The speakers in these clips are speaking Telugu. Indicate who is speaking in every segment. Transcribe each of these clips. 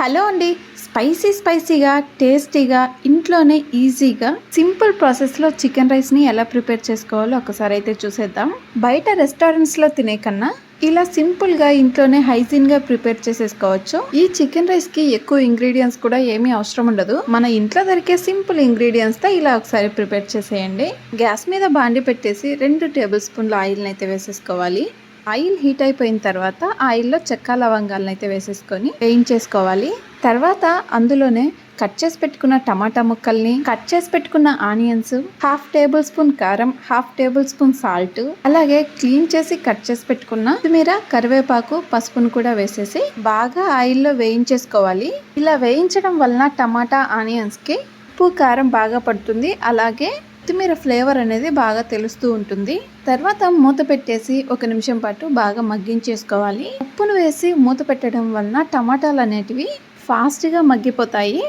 Speaker 1: హలో అండి. స్పైసీ స్పైసీగా టేస్టీగా ఇంట్లోనే ఈజీగా సింపుల్ ప్రాసెస్లో చికెన్ రైస్ని ఎలా ప్రిపేర్ చేసుకోవాలో ఒకసారి అయితే చూసేద్దాం. బయట రెస్టారెంట్స్లో తినే కన్నా ఇలా సింపుల్గా ఇంట్లోనే హైజీన్గా ప్రిపేర్ చేసేసుకోవచ్చు. ఈ చికెన్ రైస్కి ఎక్కువ ఇంగ్రీడియంట్స్ కూడా ఏమీ అవసరం ఉండదు. మన ఇంట్లో దొరికే సింపుల్ ఇంగ్రీడియంట్స్తో ఇలా ఒకసారి ప్రిపేర్ చేసేయండి. గ్యాస్ మీద బాండి పెట్టేసి రెండు టేబుల్ స్పూన్ల ఆయిల్ని అయితే వేసేసుకోవాలి. ఆయిల్ హీట్ అయిపోయిన తర్వాత ఆయిల్లో చెక్క లవంగాలను అయితే వేసేసుకొని వేయించేసుకోవాలి. తర్వాత అందులోనే కట్ చేసి పెట్టుకున్న టమాటా ముక్కల్ని కట్ చేసి పెట్టుకున్న ఆనియన్స్ హాఫ్ టేబుల్ స్పూన్ కారం హాఫ్ టేబుల్ స్పూన్ సాల్ట్ అలాగే క్లీన్ చేసి కట్ చేసి పెట్టుకున్న కొత్తిమీర కరివేపాకు పసుపును కూడా వేసేసి బాగా ఆయిల్లో వేయించేసుకోవాలి. ఇలా వేయించడం వలన టమాటా ఆనియన్స్కి ఉప్పు కారం బాగా పడుతుంది. అలాగే కొత్తిమీర ఫ్లేవర్ అనేది బాగా తెలుస్తూ ఉంటుంది. తర్వాత మూత పెట్టేసి ఒక నిమిషం పాటు బాగా మగ్గించేసుకోవాలి. ఉప్పును వేసి మూత పెట్టడం వలన టమాటాలు అనేటివి ఫాస్ట్గా మగ్గిపోతాయి.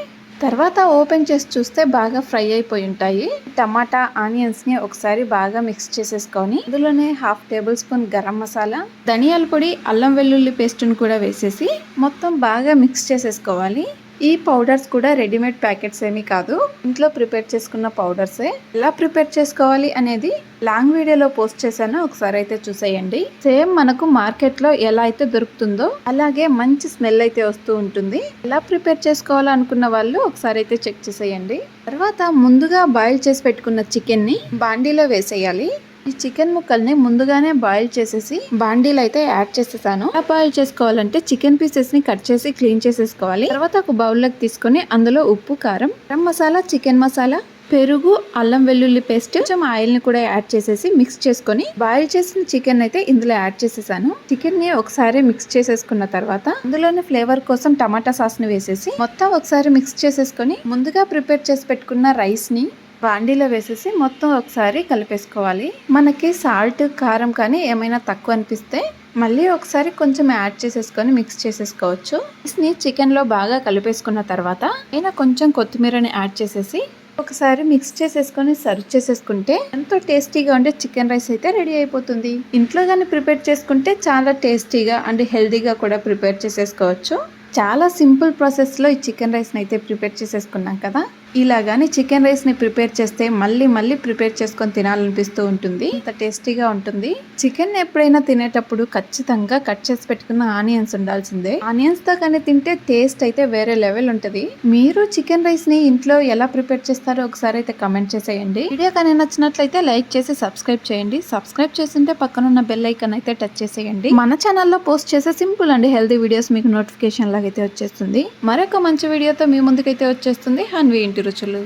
Speaker 1: తర్వాత ఓపెన్ చేసి చూస్తే బాగా ఫ్రై అయిపోయి ఉంటాయి. టమాటా ఆనియన్స్ని ఒకసారి బాగా మిక్స్ చేసేసుకొని అందులోనే half tablespoon garam masala ధనియాల పొడి అల్లం వెల్లుల్లి పేస్ట్ని కూడా వేసేసి మొత్తం బాగా మిక్స్ చేసేసుకోవాలి. ఈ పౌడర్స్ కూడా రెడీమేడ్ ప్యాకెట్స్ ఏమీ కాదు. ఇంట్లో ప్రిపేర్ చేసుకున్న పౌడర్సే. ఎలా ప్రిపేర్ చేసుకోవాలి అనేది లాంగ్ వీడియోలో పోస్ట్ చేశాను. ఒకసారి అయితే చూసేయండి. సేమ్ మనకు మార్కెట్లో ఎలా అయితే దొరుకుతుందో అలాగే మంచి స్మెల్ అయితే వస్తూ ఉంటుంది. ఎలా ప్రిపేర్ చేసుకోవాలనుకున్న వాళ్ళు ఒకసారి అయితే చెక్ చేసేయండి. తర్వాత ముందుగా బాయిల్ చేసి పెట్టుకున్న చికెన్ని బాండీలో వేసేయాలి. ఈ చికెన్ ముక్కల్ని ముందుగానే బాయిల్ చేసేసి బాండీలు అయితే యాడ్ చేసేసాను. ఎలా బాయిల్ చేసుకోవాలంటే చికెన్ పీసెస్ని కట్ చేసి క్లీన్ చేసేసుకోవాలి. తర్వాత ఒక బౌల్లోకి తీసుకొని అందులో ఉప్పు కారం గరం మసాలా చికెన్ మసాలా పెరుగు అల్లం వెల్లుల్లి పేస్ట్ కొంచెం ఆయిల్ని కూడా యాడ్ చేసేసి మిక్స్ చేసుకొని బాయిల్ చేసిన చికెన్ అయితే ఇందులో యాడ్ చేసేసాను. చికెన్ని ఒకసారి మిక్స్ చేసేసుకున్న తర్వాత అందులోనే ఫ్లేవర్ కోసం టమాటా సాస్ని వేసేసి మొత్తం ఒకసారి మిక్స్ చేసేసుకొని ముందుగా ప్రిపేర్ చేసి పెట్టుకున్న రైస్ని బాండీలో వేసేసి మొత్తం ఒకసారి కలిపేసుకోవాలి. మనకి సాల్ట్ కారం కానీ ఏమైనా తక్కువ అనిపిస్తే మళ్ళీ ఒకసారి కొంచెం యాడ్ చేసేసుకొని మిక్స్ చేసేసుకోవచ్చు. ని చికెన్లో బాగా కలిపేసుకున్న తర్వాత అయినా కొంచెం కొత్తిమీరని యాడ్ చేసేసి ఒకసారి మిక్స్ చేసేసుకొని సర్వ్ చేసేసుకుంటే ఎంతో టేస్టీగా ఉండే చికెన్ రైస్ అయితే రెడీ అయిపోతుంది. ఇంట్లో కానీ ప్రిపేర్ చేసుకుంటే చాలా టేస్టీగా అండ్ హెల్దీగా కూడా ప్రిపేర్ చేసేసుకోవచ్చు. చాలా సింపుల్ ప్రాసెస్లో ఈ చికెన్ రైస్ని అయితే ప్రిపేర్ చేసేసుకున్నాం కదా. ఇలాగానే చికెన్ రైస్ని ప్రిపేర్ చేస్తే మళ్ళీ మళ్ళీ ప్రిపేర్ చేసుకొని తినాలనిపిస్తూ ఉంటుంది. అంత టేస్టీగా ఉంటుంది. చికెన్ ఎప్పుడైనా తినేటప్పుడు ఖచ్చితంగా కట్ చేసి పెట్టుకున్న ఆనియన్స్ ఉండాల్సిందే. ఆనియన్స్తో కానీ తింటే టేస్ట్ అయితే వేరే లెవెల్ ఉంటుంది. మీరు చికెన్ రైస్ని ఇంట్లో ఎలా ప్రిపేర్ చేస్తారో ఒకసారి అయితే కమెంట్ చేసేయండి. వీడియో కానీ నచ్చినట్లయితే లైక్ చేసి సబ్స్క్రైబ్ చేయండి. సబ్స్క్రైబ్ చేసింటే పక్కనున్న బెల్ ఐకన్ అయితే టచ్ చేసేయండి. మన ఛానల్లో పోస్ట్ చేసే సింపుల్ అండి హెల్దీ వీడియోస్ మీకు నోటిఫికేషన్ లాగైతే వచ్చేస్తుంది. మరొక మంచి వీడియోతో మీ ముందుకైతే వచ్చేస్తుంది. హన్వి ఇంటి ভিডিওটা চলে।